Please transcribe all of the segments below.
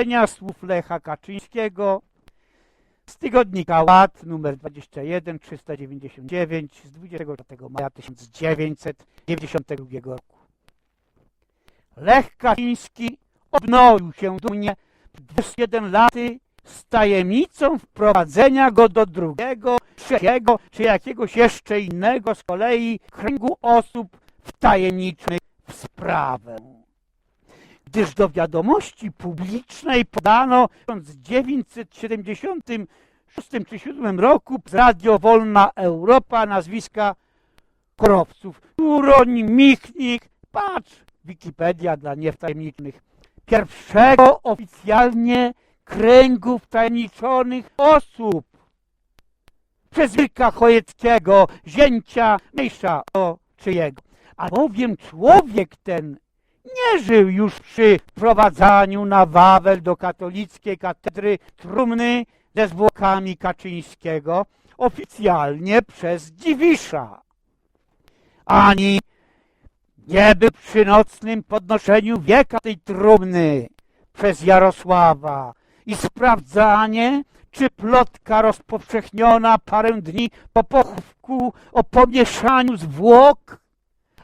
tłumaczenia słów Lecha Kaczyńskiego z tygodnika Ład numer 21 399 z 24 maja 1992 roku. Lech Kaczyński obnowił się dumnie w 21 laty z tajemnicą wprowadzenia go do drugiego, trzeciego czy jakiegoś jeszcze innego z kolei kręgu osób wtajemniczonych w sprawę. Gdyż do wiadomości publicznej podano w 1976 czy 7 roku z Radio Wolna Europa nazwiska korowców. Turoń, Michnik, patrz, Wikipedia dla niewtajemniczonych. Pierwszego oficjalnie kręgu wtajemniczonych osób przez Wilka Chojeckiego, zięcia mniejsza o czyjego. Albowiem człowiek ten nie żył już przy wprowadzaniu na Wawel do katolickiej katedry trumny ze zwłokami Kaczyńskiego oficjalnie przez Dziwisza. Ani nie był przy nocnym podnoszeniu wieka tej trumny przez Jarosława i sprawdzanie, czy plotka rozpowszechniona parę dni po pochówku o pomieszaniu zwłok,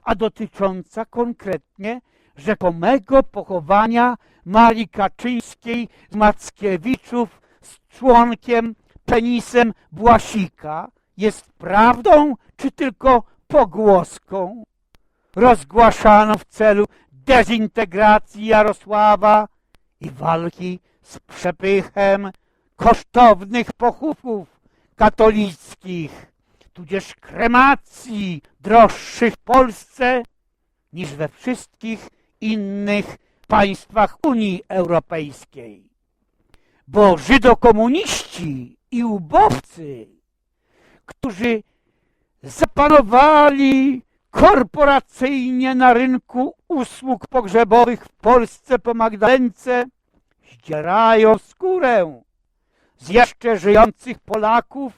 a dotycząca konkretnie rzekomego pochowania Marii Kaczyńskiej z Mackiewiczów z członkiem penisem Błasika. Jest prawdą, czy tylko pogłoską? Rozgłaszaną w celu dezintegracji Jarosława i walki z przepychem kosztownych pochówków katolickich, tudzież kremacji droższych w Polsce niż we wszystkich innych państwach Unii Europejskiej. Bo żydokomuniści i ubowcy, którzy zapanowali korporacyjnie na rynku usług pogrzebowych w Polsce po Magdalence, zdzierają skórę z jeszcze żyjących Polaków,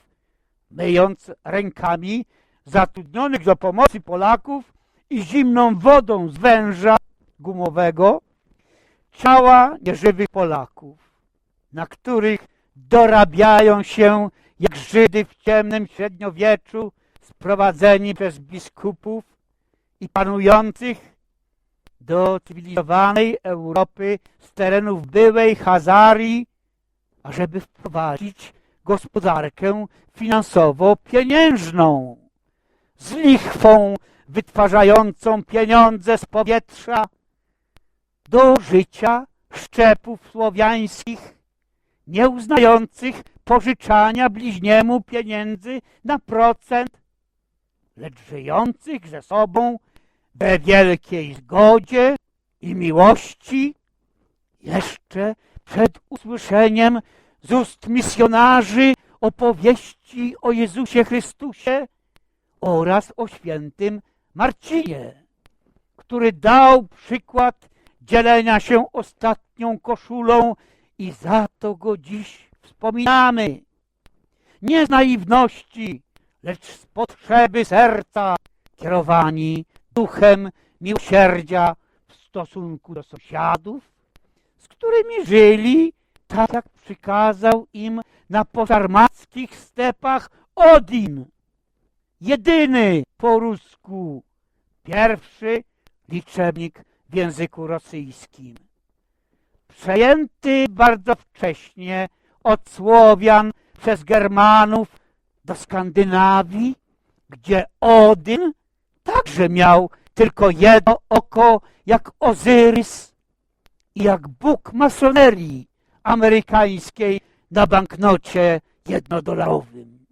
myjąc rękami zatrudnionych do pomocy Polaków i zimną wodą z węża gumowego ciała nieżywych Polaków, na których dorabiają się jak Żydy w ciemnym średniowieczu sprowadzeni przez biskupów i panujących do cywilizowanej Europy z terenów byłej Hazarii, ażeby wprowadzić gospodarkę finansowo-pieniężną z lichwą wytwarzającą pieniądze z powietrza do życia szczepów słowiańskich, nie uznających pożyczania bliźniemu pieniędzy na procent, lecz żyjących ze sobą we wielkiej zgodzie i miłości, jeszcze przed usłyszeniem z ust misjonarzy opowieści o Jezusie Chrystusie oraz o świętym Marcinie, który dał przykład dzielenia się ostatnią koszulą i za to go dziś wspominamy. Nie z naiwności, lecz z potrzeby serca, kierowani duchem miłosierdzia w stosunku do sąsiadów, z którymi żyli tak, jak przykazał im na posarmackich stepach Odin, jedyny po rusku, pierwszy liczebnik w języku rosyjskim. Przejęty bardzo wcześnie od Słowian przez Germanów do Skandynawii, gdzie Odyn także miał tylko jedno oko jak Ozyrys i jak Bóg masonerii amerykańskiej na banknocie jednodolarowym.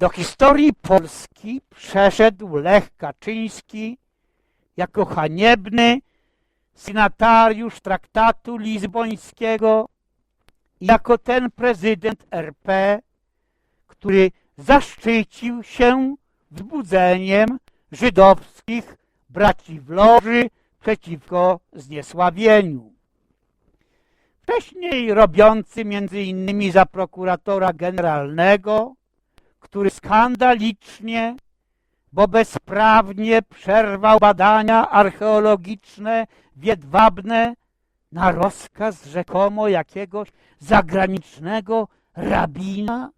Do historii Polski przeszedł Lech Kaczyński jako haniebny sygnatariusz traktatu lizbońskiego i jako ten prezydent RP, który zaszczycił się wzbudzeniem żydowskich braci w loży przeciwko zniesławieniu. Wcześniej robiący między innymi za prokuratora generalnego, który skandalicznie, bo bezprawnie przerwał badania archeologiczne w Jedwabne na rozkaz rzekomo jakiegoś zagranicznego rabina,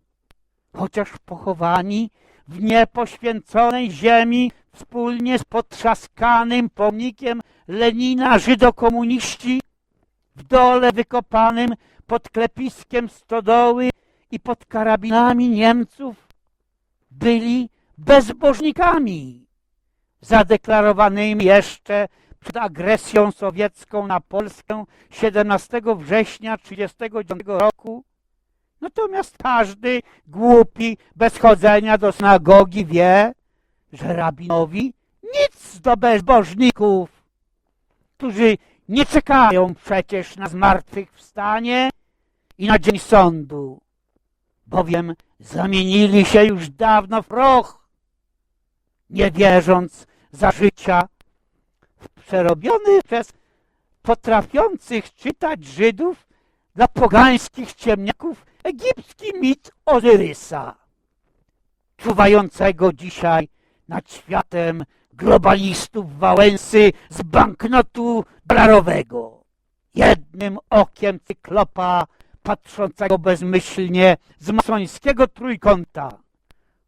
chociaż pochowani w niepoświęconej ziemi wspólnie z potrzaskanym pomnikiem Lenina żydokomuniści w dole wykopanym pod klepiskiem stodoły i pod karabinami Niemców byli bezbożnikami zadeklarowanymi jeszcze przed agresją sowiecką na Polskę 17 września 1939 roku. Natomiast każdy głupi bez chodzenia do synagogi wie, że rabinowi nic do bezbożników, którzy nie czekają przecież na zmartwychwstanie i na dzień sądu, bowiem zamienili się już dawno w proch, nie wierząc za życia w przerobiony przez potrafiących czytać Żydów dla pogańskich ciemniaków egipski mit Ozyrysa, czuwającego dzisiaj nad światem globalistów Wałęsy z banknotu dolarowego. Jednym okiem cyklopa patrzącego bezmyślnie z masońskiego trójkąta,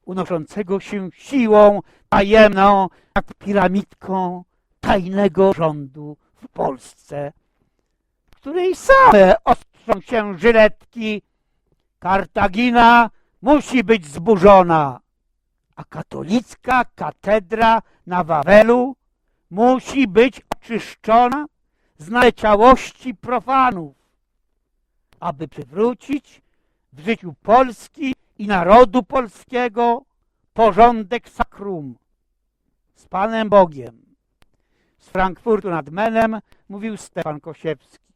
unoszącego się siłą tajemną nad piramidką tajnego rządu w Polsce, w której same ostrzą się żyletki. Kartagina musi być zburzona, a katolicka katedra na Wawelu musi być oczyszczona z naleciałości profanów, aby przywrócić w życiu Polski i narodu polskiego porządek sakrum z Panem Bogiem. Z Frankfurtu nad Menem mówił Stefan Kosiewski.